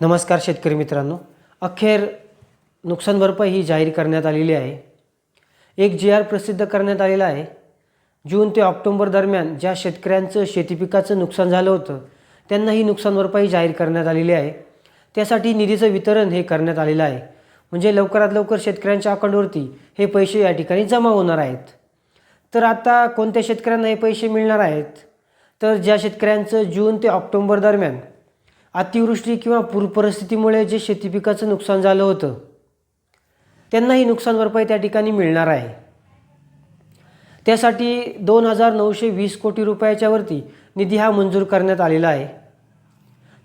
नमस्कार शेतकरी मित्रांनो. अखेर नुकसान भरपाई ही जाहीर करण्यात आलेली आहे. एक जी आर प्रसिद्ध करण्यात आलेला आहे. जून ते ऑक्टोंबर दरम्यान ज्या शेतकऱ्यांचं शेतीपिकाचं नुकसान झालं होतं त्यांना ही नुकसान भरपाई जाहीर करण्यात आलेली आहे. त्यासाठी निधीचं वितरण हे करण्यात आलेलं आहे. म्हणजे लवकरात लवकर शेतकऱ्यांच्या अकाउंटवरती हे पैसे या ठिकाणी जमा होणार आहेत. तर आता कोणत्या शेतकऱ्यांना हे पैसे मिळणार आहेत? तर ज्या शेतकऱ्यांचं जून ते ऑक्टोंबर दरम्यान अतिवृष्टी किंवा पूर परिस्थितीमुळे जे शेती पिकाचं नुकसान झालं होतं त्यांना ही नुकसान भरपाई त्या ठिकाणी मिळणार आहे. त्यासाठी दोन हजार नऊशे वीस कोटी रुपयाच्यावरती निधी हा मंजूर करण्यात आलेला आहे.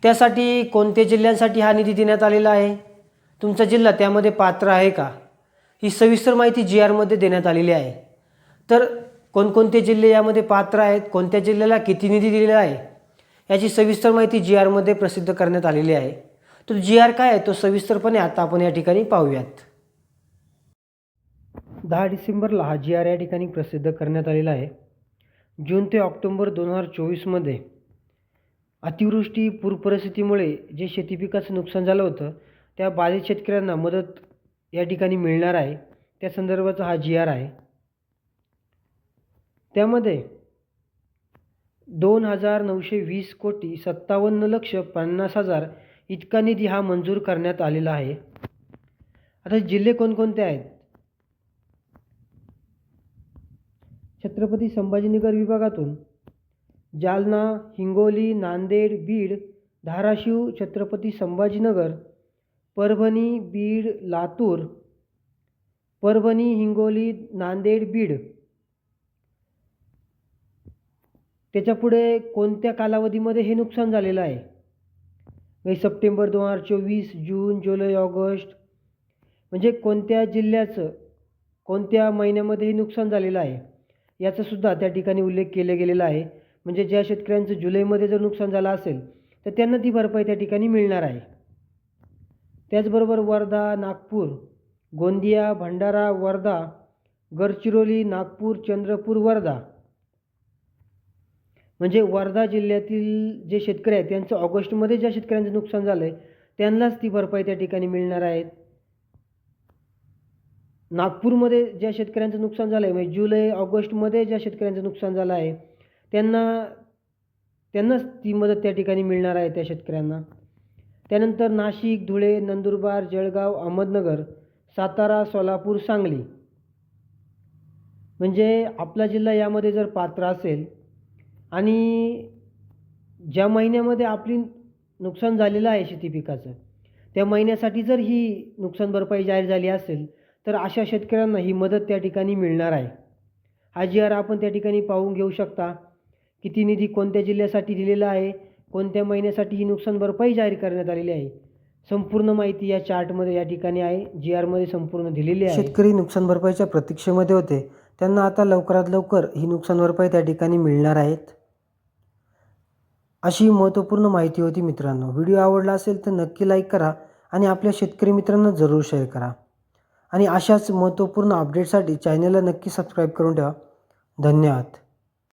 त्यासाठी कोणत्या जिल्ह्यांसाठी हा निधी देण्यात आलेला आहे? तुमचा जिल्हा त्यामध्ये पात्र आहे का? ही सविस्तर माहिती जी आरमध्ये देण्यात आलेली आहे. तर कोणकोणते जिल्हे यामध्ये पात्र आहेत? कोणत्या जिल्ह्याला किती निधी दिलेला आहे? याची सविस्तर माहिती जी आरमध्ये प्रसिद्ध करण्यात आलेली आहे. तो जी आर काय आहे? तो सविस्तरपणे आता आपण या ठिकाणी पाहूयात. दहा डिसेंबरला हा जी आर या ठिकाणी प्रसिद्ध करण्यात आलेला आहे. जून ते ऑक्टोंबर दोन हजार चोवीसमध्ये अतिवृष्टी पूर परिस्थितीमुळे जे शेती पिकाचं नुकसान झालं होतं त्या बाधित शेतकऱ्यांना मदत या ठिकाणी मिळणार आहे. त्या संदर्भाचा हा जी आर आहे. त्यामध्ये दोन हजार नऊशे वीस कोटी सत्तावन्न लक्ष पन्नास हजार इतका निधी हा मंजूर करण्यात आलेला आहे. आता जिल्हे कोणकोणते आहेत? छत्रपती संभाजीनगर विभागातून जालना हिंगोली नांदेड बीड धाराशिव छत्रपती संभाजीनगर परभणी बीड लातूर परभणी हिंगोली नांदेड बीड त्याच्यापुढे कोणत्या कालावधीमध्ये हे नुकसान झालेलं आहे? म्हणजे सप्टेंबर दोन हजार चोवीस जून जुलै ऑगस्ट म्हणजे कोणत्या जिल्ह्याचं कोणत्या महिन्यामध्ये हे नुकसान झालेलं आहे? याचासुद्धा त्या ठिकाणी उल्लेख केला गेलेला आहे. म्हणजे ज्या शेतकऱ्यांचं जुलैमध्ये जर नुकसान झालं असेल तर त्यांना ती भरपाई त्या ठिकाणी मिळणार आहे. त्याचबरोबर वर्धा नागपूर गोंदिया भंडारा वर्धा गडचिरोली नागपूर चंद्रपूर वर्धा म्हणजे वर्धा जिल्ह्यातील जे शेतकरी आहेत त्यांचं ऑगस्टमध्ये ज्या शेतकऱ्यांचं नुकसान झालं आहे त्यांनाच ती भरपाई त्या ठिकाणी मिळणार आहेत. नागपूरमध्ये ज्या शेतकऱ्यांचं नुकसान झालं आहे म्हणजे जुलै ऑगस्टमध्ये ज्या शेतकऱ्यांचं नुकसान झालं आहे त्यांना त्यांनाच ती मदत त्या ठिकाणी मिळणार आहे त्या शेतकऱ्यांना. त्यानंतर नाशिक धुळे नंदुरबार जळगाव अहमदनगर सातारा सोलापूर सांगली. म्हणजे आपला जिल्हा यामध्ये जर पात्र असेल आणि ज्या महिन्यामध्ये आपली नुकसान झालेलं आहे शेती पिकाचं त्या महिन्यासाठी जर ही नुकसान भरपाई जाहीर झाली असेल तर अशा शेतकऱ्यांना ही मदत त्या ठिकाणी मिळणार आहे. हा जी आर आपण त्या ठिकाणी पाहून घेऊ शकता किती निधी कोणत्या जिल्ह्यासाठी दिलेला आहे कोणत्या महिन्यासाठी ही नुकसान भरपाई जाहीर करण्यात आलेली आहे संपूर्ण माहिती या चार्टमध्ये या ठिकाणी आहे जी आरमध्ये संपूर्ण दिलेली आहे. शेतकरी नुकसान भरपाईच्या प्रतीक्षेमध्ये होते. त्यांना आता लवकरात लवकर ही नुकसान भरपाई त्या ठिकाणी मिळणार आहेत. अशी महत्त्वपूर्ण माहिती होती मित्रांनो. व्हिडिओ आवडला असेल तर नक्की लाईक करा आणि आपल्या शेतकरी मित्रांना जरूर शेअर करा. आणि अशाच महत्त्वपूर्ण अपडेटसाठी चॅनलला नक्की सबस्क्राईब करून ठेवा. धन्यवाद.